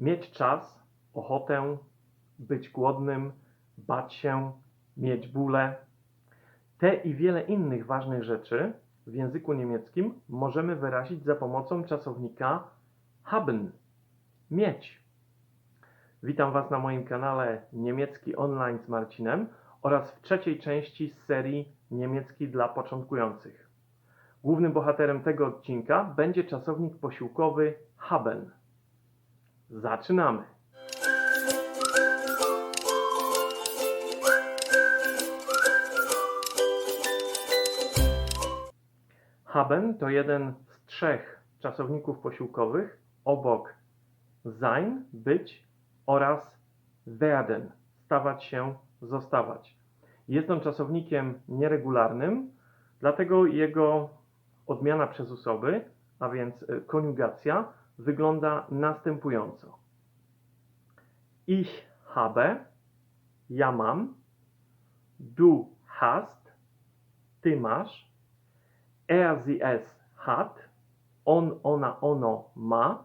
Mieć czas, ochotę, być głodnym, bać się, mieć bóle. Te i wiele innych ważnych rzeczy w języku niemieckim możemy wyrazić za pomocą czasownika haben. Mieć. Witam Was na moim kanale Niemiecki Online z Marcinem oraz w trzeciej części serii Niemiecki dla początkujących. Głównym bohaterem tego odcinka będzie czasownik posiłkowy haben. Zaczynamy! Haben to jeden z trzech czasowników posiłkowych obok sein, być oraz werden, stawać się, zostawać. Jest on czasownikiem nieregularnym, dlatego jego odmiana przez osoby, a więc y, koniugacja, wygląda następująco. Ich habe, ja mam, du hast, ty masz, er, sie, es hat, on, ona, ono ma,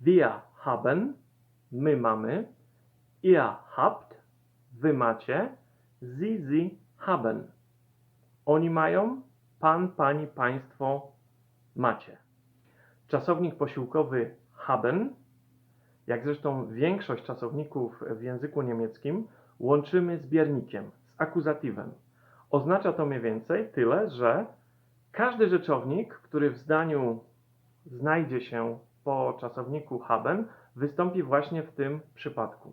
wir haben, my mamy, ihr habt, wy macie, sie, sie haben. Oni mają, pan, pani, państwo macie. Czasownik posiłkowy haben, jak zresztą większość czasowników w języku niemieckim, łączymy z biernikiem, z akuzatywem. Oznacza to mniej więcej tyle, że każdy rzeczownik, który w zdaniu znajdzie się po czasowniku haben, wystąpi właśnie w tym przypadku.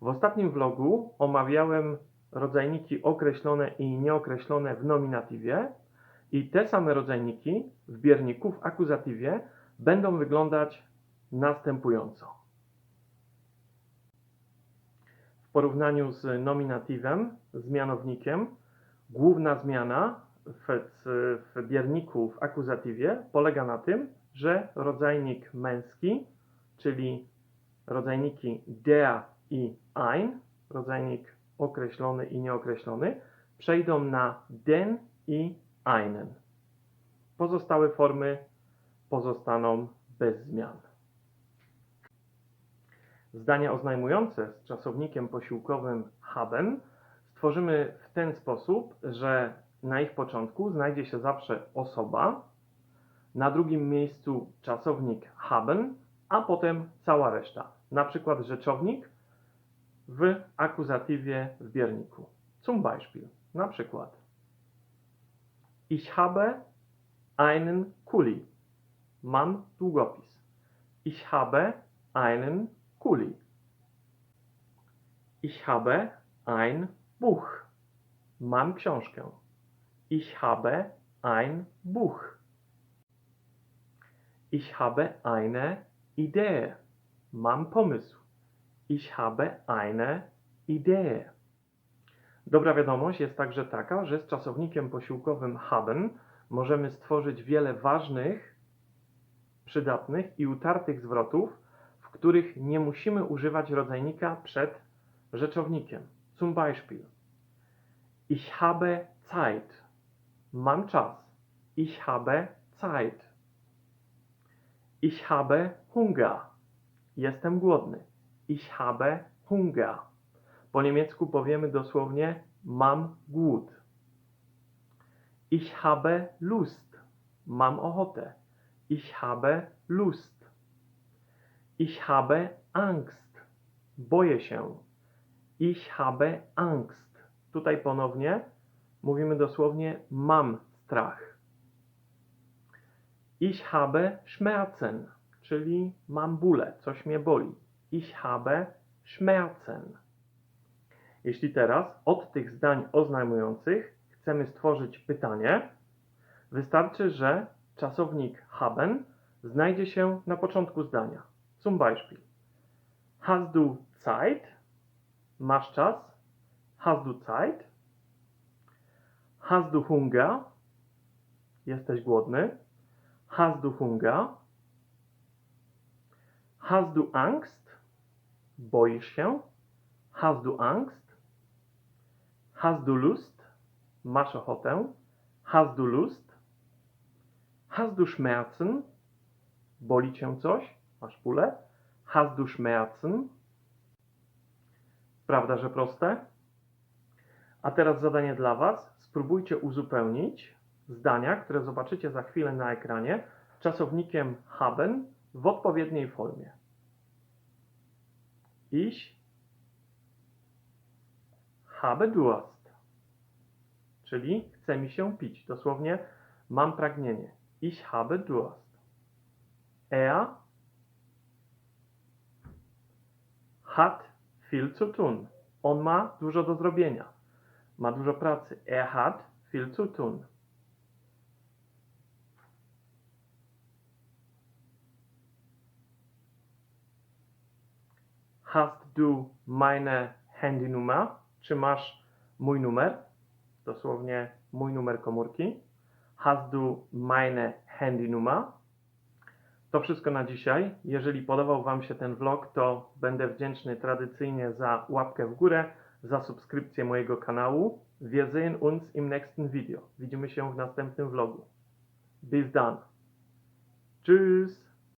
W ostatnim vlogu omawiałem rodzajniki określone i nieokreślone w nominatywie i te same rodzajniki w bierniku w akuzatywie będą wyglądać następująco. W porównaniu z nominatywem, z mianownikiem, główna zmiana w, w bierniku w akuzatywie polega na tym, że rodzajnik męski, czyli rodzajniki der i ein, rodzajnik określony i nieokreślony, przejdą na den i einen. Pozostałe formy pozostaną bez zmian. Zdania oznajmujące z czasownikiem posiłkowym haben stworzymy w ten sposób, że na ich początku znajdzie się zawsze osoba, na drugim miejscu czasownik haben, a potem cała reszta. Na przykład rzeczownik w akuzatywie w bierniku. Zum Beispiel, na przykład Ich habe einen Kuli. Mam długopis. Ich habe einen Kuli. Ich habe ein Buch. Mam książkę. Ich habe ein Buch. Ich habe eine Idee. Mam pomysł. Ich habe eine Idee. Dobra wiadomość jest także taka, że z czasownikiem posiłkowym haben możemy stworzyć wiele ważnych, przydatnych i utartych zwrotów, w których nie musimy używać rodzajnika przed rzeczownikiem. Zum Beispiel. Ich habe Zeit. Mam czas. Ich habe Zeit. Ich habe Hunger. Jestem głodny. Ich habe Hunger. Po niemiecku powiemy dosłownie mam głód. Ich habe Lust. Mam ochotę. Ich habe Lust. Ich habe Angst. Boję się. Ich habe Angst. Tutaj ponownie mówimy dosłownie mam strach. Ich habe Schmerzen, czyli mam bóle, coś mnie boli. Ich habe Schmerzen. Jeśli teraz od tych zdań oznajmujących chcemy stworzyć pytanie, wystarczy, że czasownik haben znajdzie się na początku zdania. Zum Beispiel. Hast du Zeit? Masz czas? Hast du Zeit? Hast du Hunger? Jesteś głodny? Hast du Hunger? Hast du Angst? Boisz się? Hast du Angst? Hast du Lust? Masz ochotę? Hast du Lust? Hast du Schmerzen? Boli cię coś? Masz bóle? Hast du Schmerzen? Prawda, że proste? A teraz zadanie dla Was. Spróbujcie uzupełnić zdania, które zobaczycie za chwilę na ekranie, czasownikiem haben w odpowiedniej formie. Ich habe Durst. Czyli chce mi się pić. Dosłownie mam pragnienie. Ich habe Durst. Er hat viel zu tun. On ma dużo do zrobienia. Ma dużo pracy. Er hat viel zu tun. Hast du meine Handynummer? Czy masz mój numer? Dosłownie mój numer komórki. Hast du meine Handynummer? To wszystko na dzisiaj. Jeżeli podobał Wam się ten vlog, to będę wdzięczny tradycyjnie za łapkę w górę, za subskrypcję mojego kanału. Wir sehen uns im nächsten Video. Widzimy się w następnym vlogu. Bis dann. Tschüss.